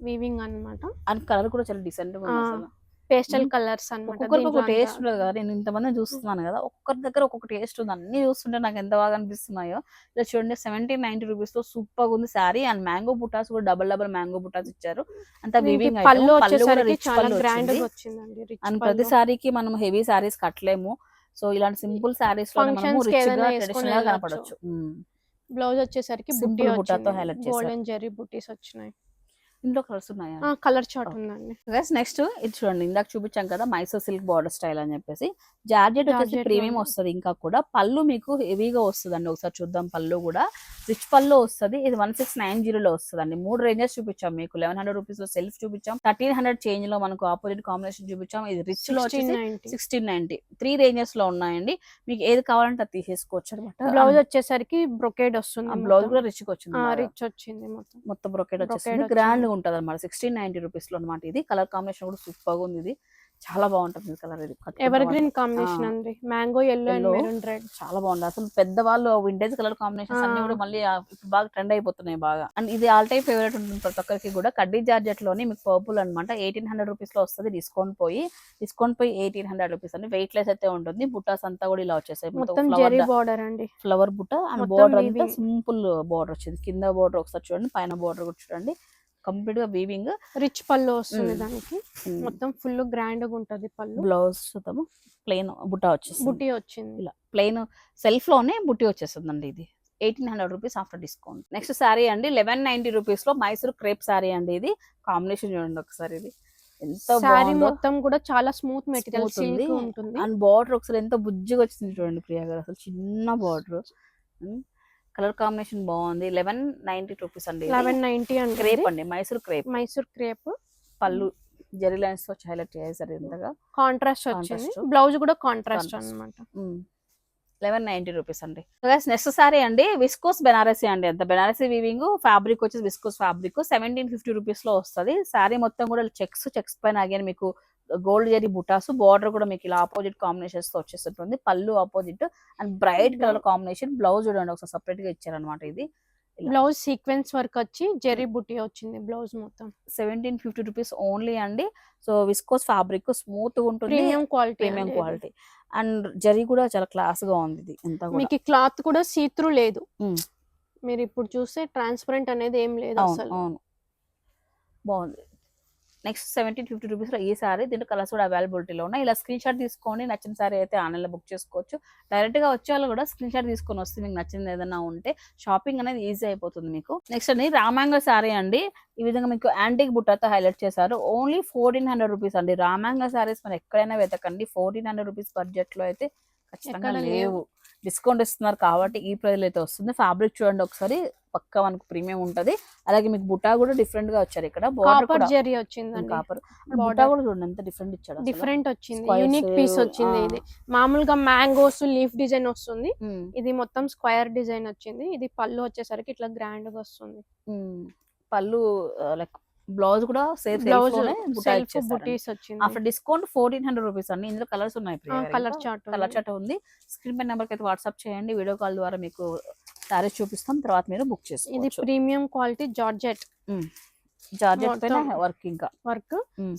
వీవింగ్ అన్నమాట. అండ్ కలర్ కూడా చాలా డిసెంట్ పేస్టల్. కలర్స్ దీంట్లో టేస్ట్. ఉండదు కదా. నేను ఇంతమంది చూస్తున్నాను కదా ఒక్కొక్కరి దగ్గర ఒక్కొక్క టేస్ట్ ఉంది. అన్ని చూస్తుంటే నాకు ఎంత బాగా అనిపిస్తున్నాయో. ఇలా చూడండి సెవెంటీన్ నైన్టీ రూపీస్తో సూపర్ ఉంది శారీ అండ్ మ్యాంగో బుటాస్ కూడా డబల్ డబల్ మ్యాంగో బుటాస్ ఇచ్చారు. అంత వీవింగ్ పళ్ళు వచ్చింది. గా అండ్ ప్రతి సారీకి మనం హెవీ సారీస్ కట్టలేము. సో ఇలాంటి సింపుల్ సారీస్లో మనము రిచ్గా ట్రెడిషనల్గా. కనపడొచ్చు. బ్లౌజ్ వచ్చేసరికి బుట్టి బుట్టాతో చేశారు. గోల్డెన్ జెర్రీ బుట్టీస్ వచ్చినాయి. ఇందులో కలర్స్ ఉన్నాయా? Colour chart Okay. ఉందండి. గైస్ నెక్స్ట్ ఇది చూడండి. ఇందాక చూపించాం కదా మైసూర్ సిల్క్ బార్డర్ స్టైల్ అని చెప్పేసి. జార్జెట్ వచ్చేసి ప్రీమియం. వస్తుంది ఇంకా కూడా. పళ్ళు మీకు హెవీగా వస్తుందండి. ఒకసారి చూద్దాం పళ్ళు కూడా. రిచ్ పళ్ళు వస్తుంది. ఇది వన్ సిక్స్ నైన్ జీరోలో వస్తుందండి. మూడు రేంజెస్ చూపించాం మీకు. లెవెన్ హండ్రెడ్ రూపీస్లో సెల్ఫ్ చూపించాం. థర్టీన్ హండ్రెడ్ చేంజ్లో మనకు ఆపోజిట్ కాంబినేషన్ చూపించాం. ఇది రిచ్లో సిక్స్టీన్ వచ్చేసి నైన్టీ సిక్స్టీన్ నైన్టీ త్రీ రేంజెస్లో ఉన్నాయండి. మీకు ఏది కావాలంటే అది తీసేసుకోవచ్చు అనమాట బ్లౌజ్ వచ్చేసరికి బ్రొకేడ్ వస్తుంది బ్లౌజ్ కూడా రిచ్ వచ్చింది. రిచ్ వచ్చింది మొత్తం. Brocade వచ్చేసింది. గ్రాండ్ గా ఉంటది అనమాట సిక్స్టీన్ నైన్టీ రూపీస్లో అనమాట ఇది. కలర్ కాంబినేషన్ కూడా సూపర్గా ఉంది ఇది. చాలా బాగుంటుంది కలర్ ఇది. ఎవర్. Green combination. అండి? Mango yellow. Maroon red. చాలా బాగుంది. అసలు పెద్దవాళ్ళు వింటేజ్ కలర్ కాంబినేషన్స్ అన్ని. కూడా మళ్ళీ బాగా ట్రెండ్ అయిపోతున్నాయి బాగా. అండ్ ఇది ఆల్ టైమ్ ఫేవరెట్ ఉంటుంది ప్రతి ఒక్కరికి కూడా. కడ్డీ జార్జెట్లోని మీకు పర్పుల్ అనమాట ఎయిటీన్ హండ్రెడ్ రూపీస్లో వస్తుంది. డిస్కౌంట్ పోయి డిస్కౌంట్ పోయి ఎయిటీన్ హండ్రెడ్ రూపీస్ అండి. వెయిట్ లెస్ అయితే ఉంటుంది. బుట్టాస్ అంతా కూడా ఇలా వచ్చేసాయి. మొత్తం బార్డర్ అండి. ఫ్లవర్ బుట్ట అండ్ బోర్డర్ అంతా. సింపుల్ బోర్డర్ వచ్చింది. కింద బోర్డర్ ఒకసారి చూడండి పైన బోర్డర్ కూడా చూడండి. కంప్లీట్గా వీవింగ్ రిచ్ పళ్ళు వస్తుంది. దానికి. మొత్తం ఫుల్ గ్రాండ్గా ఉంటది పళ్ళు. బ్లౌజ్ చూద్దాము. ప్లెయిన్ బుట్ట వచ్చేసింది. బుట్టి వచ్చింది. ఇలా ప్లెయిన్ సెల్ఫ్లోనే బుట్టి వచ్చేస్తుందండి ఇది. Eighteen hundred rupees after discount. Next sari అండి లెవెన్ నైన్టీ రూపీస్లో మైసూర్ క్రేప్ శారీ అండి ఇది. కాంబినేషన్ చూడండి ఒకసారి ఇది. ఎంత శారీ మొత్తం కూడా చాలా స్మూత్ మెటీరియల్ ఉంటుంది. అండ్ బార్డర్ ఒకసారి ఎంత బుజ్జిగా వచ్చింది చూడండి ప్రియా గారు. అసలు చిన్న బార్డర్. కలర్ కాంబినేషన్ బాగుంది. లెవెన్ నైన్టీ రూపీస్ అండి లెవెన్ నైన్టీ క్రేప్ అండి. అండి మైసూర్ క్రేప్. మైసూర్ క్రేప్. పళ్ళు జెరీ లైన్స్తో హైలైట్ చేశారు ఇంతగా. కాంట్రాస్ట్ వచ్చింది. బ్లౌజ్ కూడా కాంట్రాస్ట్. అన్నమాట. లెవెన్ నైన్టీ రూపీస్ అండి. నెక్స్ట్ సారీ అండి. విస్కోస్ బెనారసీ అండి అంత. బెనారసీ వీవింగ్ ఫ్యాబ్రిక్ వచ్చేసి విస్కోస్ ఫ్యాబ్రిక్. సెవెంటీన్ ఫిఫ్టీ రూపీస్లో వస్తుంది. సారీ మొత్తం కూడా చెక్స్ చెక్స్ పైన అగైన్ మీకు గోల్డ్ జరీ బుటాస్ బార్డర్ కూడా మీకు ఇలా ఆపోజిట్ కాంబినేషన్స్తో వచ్చేస్తుంటుంది పళ్ళు opposite and bright colour combination. Blouse చూడండి ఒకసారి సపరేట్గా ఇచ్చారనమాట ఇది. బ్లౌజ్ సీక్వెన్స్ వర్క్ వచ్చి జెరీ బుట్టి వచ్చింది బ్లౌజ్ మొత్తం. సెవెంటీన్ ఫిఫ్టీ రూపీస్ ఓన్లీ అండి. సో విస్కోస్ ఫ్యాబ్రిక్ స్మూత్గా ఉంటుంది. Premium quality premium quality and zari కూడా చాలా క్లాస్గా ఉంది ఇది. ఎంత మీకు క్లాత్ కూడా సీత్రూ లేదు. మీరు ఇప్పుడు చూస్తే ట్రాన్స్పరెంట్ అనేది ఏం లేదు అసలు. అవును. బాగుంది. నెక్స్ట్ సెవెంటీన్ ఫిఫ్టీ రూపీస్లో ఈ సారీ. దీంట్లో కలర్స్ కూడా అవైలబిలిటీలో ఉన్నాయి. ఇలా స్క్రీన్ షాట్ తీసుకోండి. నచ్చిన సారీ అయితే ఆన్లైన్లో బుక్ చేసుకోవచ్చు. డైరెక్ట్గా వచ్చే వాళ్ళు కూడా స్క్రీన్ షాట్ తీసుకొని వస్తే మీకు నచ్చింది ఏదైనా ఉంటే షాపింగ్ అనేది ఈజీ అయిపోతుంది మీకు. నెక్స్ట్ అండి రామాంగ సారీ అండి. ఈ విధంగా మీకు యాంటిక్ బుట్టతో హైలైట్ చేశారు. ఓన్లీ ఫోర్టీన్ హండ్రెడ్ రూపీస్ అండి. రామాంగ సారీస్ మనం ఎక్కడైనా వెతకండి. ఫోర్టీన్ హండ్రెడ్ రూపీస్ బడ్జెట్లో అయితే ఖచ్చితంగా లేవు. డిస్కౌంట్ ఇస్తున్నారు కాబట్టి ఈ ప్రైస్ అయితే వస్తుంది. ఫ్యాబ్రిక్ చూడండి ఒకసారి. పక్కా మనకు ప్రీమియం ఉంటది. అలాగే మీకు బుటా కూడా డిఫరెంట్గా వచ్చారు ఇక్కడ. బార్డర్ కాపర్ జెరీ వచ్చిందండి. కాపర్. బుటా కూడా చూడండి ఎంత డిఫరెంట్ ఇచ్చాడు అసలు. డిఫరెంట్ వచ్చింది. యూనిక్ పీస్ వచ్చింది. ఇది. మామూలుగా మ్యాంగోస్ లీఫ్ డిజైన్ వస్తుంది. ఉమ్, ఇది మొత్తం స్క్వేర్ డిజైన్ వచ్చింది. ఇది పళ్ళు వచ్చేసరికి ఇట్లా గ్రాండ్గా వస్తుంది. ఉమ్. పళ్ళు లైక్ బ్లౌజ్ కూడా సేమ్ బ్లౌజ్ బుటీస్ వచ్చింది after discount fourteen hundred rupees అండి. ఇందులో కలర్స్ ఉన్నాయి కలర్ చార్ట్ కలర్ చాట్ ఉంది. స్క్రీన్ పై నెంబర్కి అయితే వాట్సాప్ చేయండి. వీడియో కాల్ ద్వారా మీకు సారీస్ చూపిస్తాం. తర్వాత మీరు బుక్ ఇది చేసుకోవచ్చు ప్రీమియం క్వాలిటీ జార్జెట్. జార్జెట్ పైన మొత్తం వర్క్ ఇంకా వర్క్.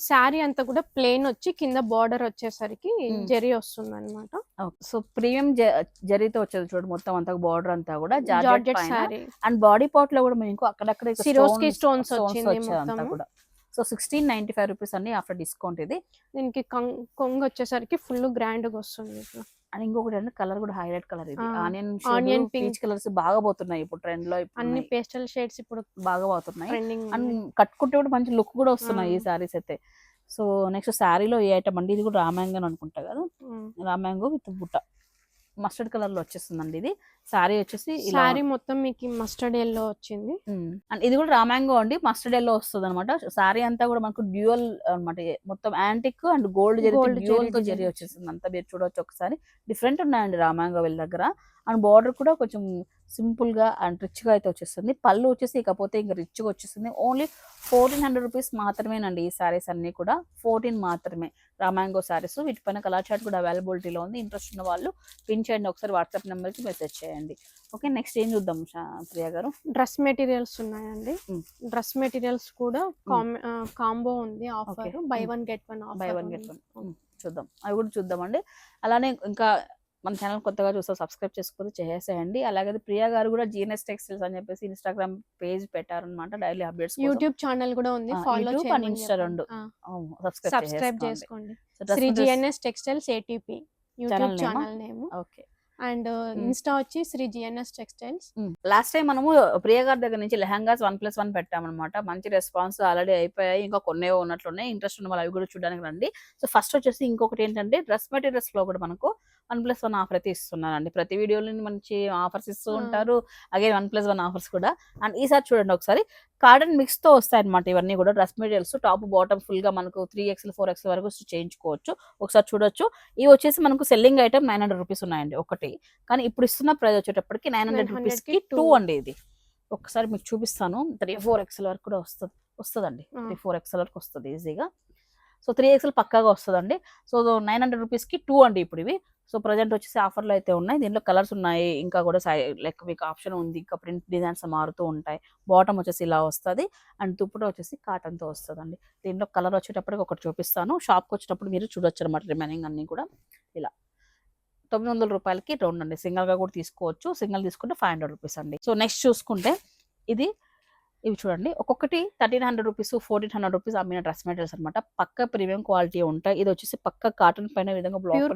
శారీ అంతా కూడా ప్లెయిన్ వచ్చి కింద బార్డర్ వచ్చేసరికి. జెరీ వస్తుంది అనమాట సో ప్రీమియం జరీతో వచ్చేది చూడండి మొత్తం అంతా బార్డర్ అంతా కూడా జార్జెట్ శారీ అండ్ బాడీ పార్ట్లో కూడా మీకు అక్కడక్కడ ఇక వచ్చింది. కూడా so sixteen ninety five rupees అండి ఆఫ్టర్ డిస్కౌంట్ ఇది దీనికి కొంగు వచ్చేసరికి ఫుల్ గ్రాండ్గా వస్తుంది. అండ్ ఇంకొకటి అంటే కలర్ కూడా హైలైట్ కలర్ ఇది. Onion onion. పీచ్ కలర్స్ బాగా పోతున్నాయి ఇప్పుడు ట్రెండ్లో అన్ని. పేస్టల్ షేడ్స్ ఇప్పుడు బాగా పోతున్నాయి. అండ్ కట్టుకుంటే కూడా మంచి లుక్ కూడా వస్తున్నాయి ఈ. సారీస్ అయితే. సో నెక్స్ట్ శారీలో ఏ ఐటమ్ అండి? ఇది కూడా రామాంగన్ అనుకుంటా కదా. రామాంగో విత్ బుట్ట. మస్టర్డ్ కలర్లో వచ్చేస్తుందండి ఇది. శారీ వచ్చేసి శారీ మొత్తం మీకు మస్టర్డ్ ఎల్లో వచ్చింది. అండ్ ఇది కూడా రామాంగో అండి. మస్టర్డ్ ఎల్లో వస్తుంది అనమాట శారీ అంతా కూడా మనకు డ్యూయల్ అన్నమాట. మొత్తం antique and gold zari Gold డ్యూయల్తో జరీ వచ్చేసింది. అంతా మీరు చూడొచ్చు ఒకసారి. డిఫరెంట్ ఉన్నాయండి రామాంగో వీళ్ళ దగ్గర. అండ్ బార్డర్ కూడా కొంచెం సింపుల్గా అండ్ రిచ్గా అయితే వచ్చేస్తుంది. పళ్ళు వచ్చేసి ఇకపోతే ఇంకా రిచ్గా వచ్చేస్తుంది. ఓన్లీ ఫోర్టీన్ హండ్రెడ్ రూపీస్ మాత్రమేనండి ఈ సారీస్ అన్ని కూడా. ఫోర్టీన్ మాత్రమే. రామాంగో సారీస్ వీటిపైన కలర్ చార్ట్ కూడా అవైలబిలిటీలో ఉంది. ఇంట్రెస్ట్ ఉన్న వాళ్ళు పిన్ చేయండి. ఒకసారి వాట్సాప్ నెంబర్కి మెసేజ్ చేయండి. ఓకే నెక్స్ట్ ఏం చూద్దాం ప్రియా గారు? డ్రెస్ మెటీరియల్స్ ఉన్నాయండి. డ్రెస్ మెటీరియల్స్ కూడా కాంబో ఉంది offer. Buy. One get one buy one get one. చూద్దాం. అవి కూడా చూద్దామండి. అలానే ఇంకా మన ఛానల్ కొత్తగా చూస్తే సబ్స్క్రైబ్ చేసుకోకపోతే చేసేయండి. అలాగే ప్రియా గారు కూడా జీఎన్ఎస్ టెక్స్టైల్స్ అని చెప్పేసి ఇన్స్టాగ్రామ్ పేజ్ పెట్టారనమాట డైలీ అప్డేట్స్ యూట్యూబ్ ఛానల్ కూడా ఉంది. ఫాలో and Insta రెండు. సబ్స్క్రైబ్ చేసుకోండి. Shri GNS textiles ATP YouTube? Channel name. Okay. And Insta వచ్చి Shri GNS textiles. Last time మనము ప్రియ గారి దగ్గర నుంచి లెహంగాస్ వన్ ప్లస్ వన్ పెట్టామన్నమాట. మంచి రెస్పాన్స్ ఆల్రెడీ అయిపోయాయి. ఇంకా కొన్నే ఉన్నట్లున్నాయి. ఇంట్రెస్ట్ ఉన్న వాళ్ళు అవి కూడా చూడడానికి రండి. సో ఫస్ట్ వచ్చేసి ఇంకొకటి ఏంటంటే డ్రెస్ మెటీరియల్స్లో కూడా మనకు వన్ ప్లస్ వన్ ఆఫర్ అయితే ఇస్తున్నారండి ప్రతి వీడియోలో మంచి ఆఫర్స్ ఇస్తూ. ఉంటారు. Again one plus one offers కూడా. అండ్ ఈసారి చూడండి ఒకసారి కార్డన్ మిక్స్తో వస్తాయి అనమాట ఇవన్నీ కూడా. డ్రెస్ మెటీరియల్స్ టాప్ బాటమ్ ఫుల్గా మనకు త్రీ ఎక్స్ఎల్ ఫోర్ ఎక్స్ఎల్ వరకు చేయించుకోవచ్చు. ఒకసారి చూడొచ్చు. ఇవి వచ్చేసి మనకు selling item nine hundred rupees ఉన్నాయండి ఒకటి. కానీ ఇప్పుడు ఇస్తున్న ప్రైస్ వచ్చేటప్పటికి నైన్ హండ్రెడ్ 900 రూపీస్కి టూ. అండి ఇది. ఒకసారి మీకు చూపిస్తాను. త్రీ ఫోర్ ఎక్స్ఎల్ వరకు కూడా వస్తుంది వస్తుందండి. త్రీ ఫోర్ ఎక్స్ఎల్ వరకు వస్తుంది ఈజీగా. సో త్రీ ఎక్స్ఎల్ పక్కాగా వస్తుందండి. సో నైన్ హండ్రెడ్ రూపీస్కి టూ అండి ఇప్పుడు ఇవి. సో ప్రజెంట్ వచ్చేసి ఆఫర్లు అయితే ఉన్నాయి. దీంట్లో కలర్స్ ఉన్నాయి. ఇంకా కూడా సై లైక్ మీకు ఆప్షన్ ఉంది. ఇంకా ప్రింట్ డిజైన్స్ మారుతూ ఉంటాయి. బాటమ్ వచ్చేసి ఇలా వస్తుంది. అండ్ దుప్పట వచ్చేసి కాటన్తో వస్తుందండి. దీంట్లో కలర్ వచ్చేటప్పటికి ఒకటి చూపిస్తాను. షాప్కి వచ్చేటప్పుడు మీరు చూడొచ్చు అనమాట రిమైనింగ్ అన్ని కూడా. ఇలా. తొమ్మిది వందల రూపాయలకి రెండు అండి. సింగిల్గా కూడా తీసుకోవచ్చు. సింగిల్ తీసుకుంటే ఫైవ్ హండ్రెడ్ రూపీస్ అండి. సో నెక్స్ట్ చూసుకుంటే ఇది ఇవి చూడండి. ఒక్కొక్కటి thirteen hundred rupees fourteen hundred rupees అమ్మిన డ్రెస్ మెటీరియల్స్ అనమాట పక్క ప్రీమియం క్వాలిటీ ఉంటాయి. ఇది వచ్చేసి పక్క కాటన్ పైన విధంగా బ్లాక్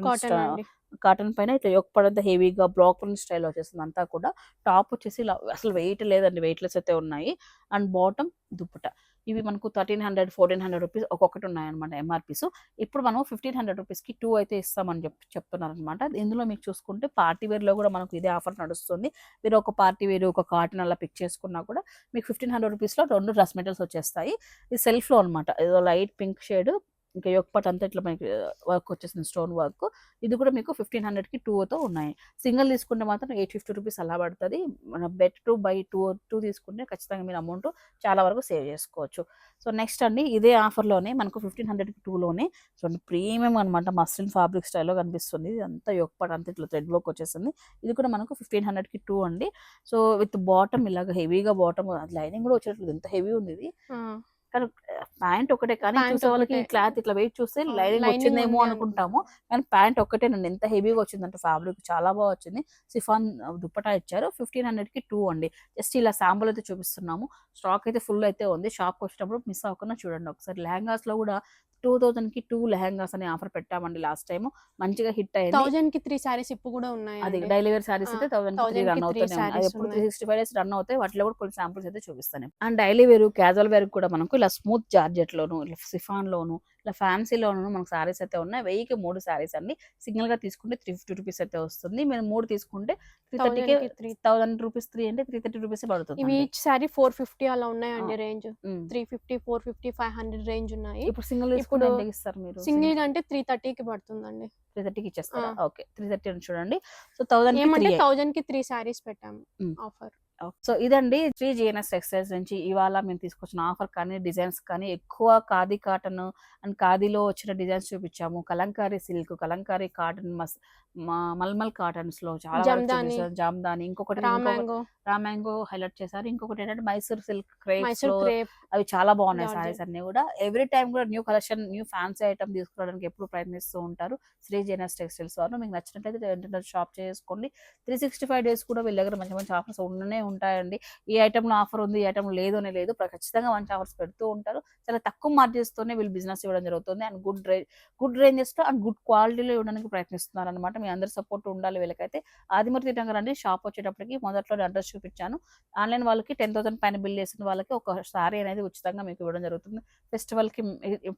కాటన్ పైన ఇట్లా యొక్క పడంత హెవీగా బ్లాక్ స్టైల్ వచ్చేసింది అంతా కూడా. టాప్ వచ్చేసి అసలు వెయిట్ లేదండి. వెయిట్లెస్ అయితే ఉన్నాయి. And bottom dupatta. ఇవి మనకు thirteen hundred fourteen hundred rupees ఒక్కొక్కటి ఉన్నాయన్నమాట ఎంఆర్పీస్ ఇప్పుడు మనం ఫిఫ్టీన్ హండ్రెడ్ రూపీస్కి టూ అయితే ఇస్తామని చెప్పి చెప్తున్నారనమాట ఇందులో మీకు చూసుకుంటే పార్టీ వేర్లో కూడా మనకు ఇదే ఆఫర్ నడుస్తుంది. మీరు ఒక పార్టీ వేర్ ఒక కాటన్ అలా పిక్ చేసుకున్నా కూడా మీకు ఫిఫ్టీన్ హండ్రెడ్ రూపీస్లో రెండు డ్రెస్ మెటీరియల్స్ వచ్చేస్తాయి. ఇది సెల్ఫ్లో అనమాట ఏదో లైట్ పింక్ షేడ్ ఇంకా యొక్కపట్ అంతా ఇట్లా మనకి వర్క్ వచ్చేసింది స్టోన్ వర్క్. ఇది కూడా మీకు ఫిఫ్టీన్ హండ్రెడ్కి టూతో ఉన్నాయి. సింగిల్ తీసుకుంటే మాత్రం ఎయిట్ ఫిఫ్టీ రూపీస్ అలా పడుతుంది. మన bet to buy two two తీసుకుంటే ఖచ్చితంగా మీరు అమౌంట్ చాలా వరకు సేవ్ చేసుకోవచ్చు. సో నెక్స్ట్ అండి ఇదే ఆఫర్లోనే మనకు ఫిఫ్టీన్ హండ్రెడ్కి టూలోనే చూడండి ప్రీమియం అనమాట మస్లిన్ ఫ్యాబ్రిక్ స్టైల్లో కనిపిస్తుంది. ఇది అంతా యొక్కపట్ అంతా ఇట్లా థ్రెడ్ వర్క్ వచ్చేసింది. ఇది కూడా మనకు ఫిఫ్టీన్ హండ్రెడ్కి టూ అండి. సో విత్ బాటమ్ ఇలాగ హెవీగా బాటమ్ లైనింగ్ కూడా వచ్చేటట్లు ఎంత హెవీ ఉంది ఇది. కానీ ప్యాంట్ ఒకటే కానీ చూసే వాళ్ళకి. క్లాత్ ఇట్లా వెయిట్ చూస్తే లైనింగ్ వచ్చిందేమో అనుకుంటాము. కానీ ప్యాంట్ ఒక్కటేనండి ఎంత హెవీగా వచ్చిందంటే ఫ్యాబ్రిక్ చాలా బాగా వచ్చింది. సిఫాన్ దుప్పటా ఇచ్చారు. ఫిఫ్టీన్ హండ్రెడ్కి టూ అండి. జస్ట్ ఇలా శాంపుల్ అయితే చూపిస్తున్నాము. స్టాక్ అయితే ఫుల్ అయితే ఉంది. షాప్ వచ్చేటప్పుడు మిస్ అవ్వకుండా చూడండి. ఒకసారి లెహంగాస్లో కూడా టూ థౌసండ్కి టూ లెహంగాస్ అనే ఆఫర్ పెట్టామండి లాస్ట్ టైం మంచిగా హిట్ అయింది. థౌజండ్కి త్రీ సారీస్ ఇప్పుడు కూడా ఉన్నాయి అది డైలీ వేర్ సారీస్ అయితే థౌసండ్ త్రీ 1000 కి రన్ sarees ఎప్పుడు three. Sixty five days run అవుతాయి. వాటిలో కూడా కొన్ని సాంపుల్స్ అయితే చూపిస్తాను. And daily wear casual wear కూడా మనకు ఇలా స్మూత్ జార్జెట్ లోను ఇలా సిఫాన్ లోను ఇలా ఫ్యాన్సీలోను మనకు సారీస్ అయితే ఉన్నాయి. వెయ్యికి మూడు సారీస్ అండి. సింగిల్గా తీసుకుంటే త్రీ ఫిఫ్టీ రూపీస్ అయితే వస్తుంది. మీరు మూడు తీసుకుంటే త్రీ థర్టీకి three- థౌసండ్ రూపీస్ త్రీ అంటే త్రీ థర్టీ రూపీస్ పడుతుంది ఇవి ఈచ్ సారీ ఫోర్ ఫిఫ్టీ అలా ఉన్నాయండి. Range. Three fifty four fifty five hundred range ఉన్నాయి. ఇప్పుడు సింగిల్ ఇప్పుడు ఇప్పుడు ఇస్తారు మీరు? సింగిల్గా అంటే త్రీ థర్టీకి పడుతుందండి. త్రీ థర్టీకి ఇచ్చేస్తారా. ఓకే. త్రీ థర్టీ చూడండి. సో థౌసండ్ థౌజండ్కి త్రీ సారీస్ పెట్టాము. ఆఫర్. సో ఇదండి శ్రీ జిఎన్ఎస్ టెక్స్టైల్స్ నుంచి ఇవాళ మేము తీసుకొచ్చిన ఆఫర్ కానీ డిజైన్స్ కానీ ఎక్కువ ఖాదీ కాటన్ అండ్ ఖాదీలో వచ్చిన డిజైన్స్ చూపించాము. కలంకారీ సిల్క్ కలంకారీ కాటన్ మస్ మల్మల్ కాటన్స్లో చాలా జమ్దాని. ఇంకొకటి రామాంగో హైలైట్ చేశారు. ఇంకొకటి ఏంటంటే మైసూర్ సిల్క్ క్రేప్ అవి చాలా బాగున్నాయి. సారీస్ అన్ని కూడా. ఎవ్రీ టైం కూడా new collection new fancy item తీసుకురావడానికి ఎప్పుడు ప్రయత్నిస్తూ ఉంటారు. శ్రీ జెనస్ టెక్స్టైల్స్ వారు. మీకు నచ్చినట్లయితే షాప్ చేసుకోండి. త్రీ సిక్స్టీ ఫైవ్ డేస్ కూడా వీళ్ళ దగ్గర మంచి మంచి ఆఫర్స్ ఉండనే ఉంటాయండి. ఈ item లో ఆఫర్ ఉంది ఈ ఐటమ్ లేదు అని లేదు. ఖచ్చితంగా మంచి ఆఫర్స్ పెడుతూ ఉంటారు. చాలా తక్కువ మార్జిన్స్ తోనే వీళ్ళు బిజినెస్ ఇవ్వడం జరుగుతుంది. అండ్ గుడ్ రే గుడ్ రేంజెస్లో అండ్ గుడ్ క్వాలిటీలో ఇవ్వడానికి ప్రయత్నిస్తున్నారు అనమాట మీ అందరి సపోర్ట్ ఉండాలి వీళ్ళకైతే. ఆదిమూర్తి నగర్ అండి షాప్ వచ్చేటప్పటికి మొదట్లో అడ్రస్ చూపించాను. ఆన్లైన్ వాళ్ళకి టెన్ థౌసండ్ పైన బిల్ చేసిన వాళ్ళకి ఒక సారీ అనేది ఉచితంగా మీకు ఇవ్వడం జరుగుతుంది. ఫెస్టివల్కి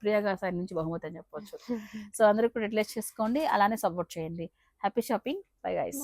ప్రియగా సైడ్ నుంచి బహుమతి అని చెప్పొచ్చు. సో అందరూ కూడా రిలేట్ చేసుకోండి. అలానే సపోర్ట్ చేయండి. Happy shopping. Bye guys.